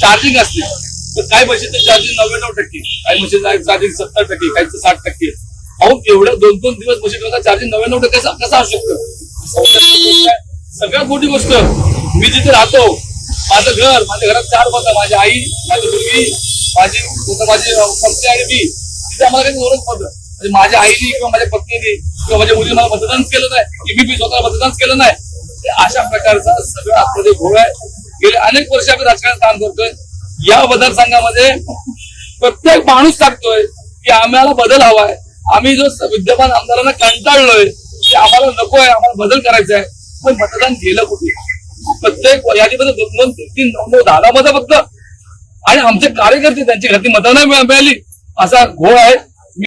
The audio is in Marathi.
चार्जिंग असते. तर काही मशीनचं चार्जिंग नव्याण्णव टक्के. काही मशीन चार्जिंग सत्तर टक्के काही साठ टक्के. अहो एवढं दोन दोन दिवस मशीन चार्जिंग नव्याण्णव टक्के कसं असू शकतं? सगळ्यात मोठी गोष्ट मी जिथे राहतो माझं घर माझ्या घरात चार मतं माझी आई माझी मुलगी माझी माझी पत्नी आणि मी तिथे आम्हाला काही दोनच पडलं म्हणजे माझ्या आईने किंवा माझ्या पत्नीने किंवा माझ्या मुलीने मला मतदान केलं नाही की मी स्वतः मतदान केलं नाही. अशा प्रकारचा सगळं आतमध्ये घोळ आहे गेले अनेक वर्ष आम्ही राजकारणात काम करतोय. या मतदारसंघामध्ये प्रत्येक माणूस टाकतोय की आम्हाला बदल हवाय. आम्ही जो विद्यमान आमदारांना कंटाळलोय ते आम्हाला नको आहे आम्हाला बदल करायचा आहे पण मतदान गेलं कुठे? प्रत्येक यादीमध्ये दोन दोन तीन तीन नऊ नऊ दहा दहा मतं फक्त. आणि आमचे कार्यकर्ते त्यांची घरती मतं नाही मिळा- मिळाली. असा घोळ आहे.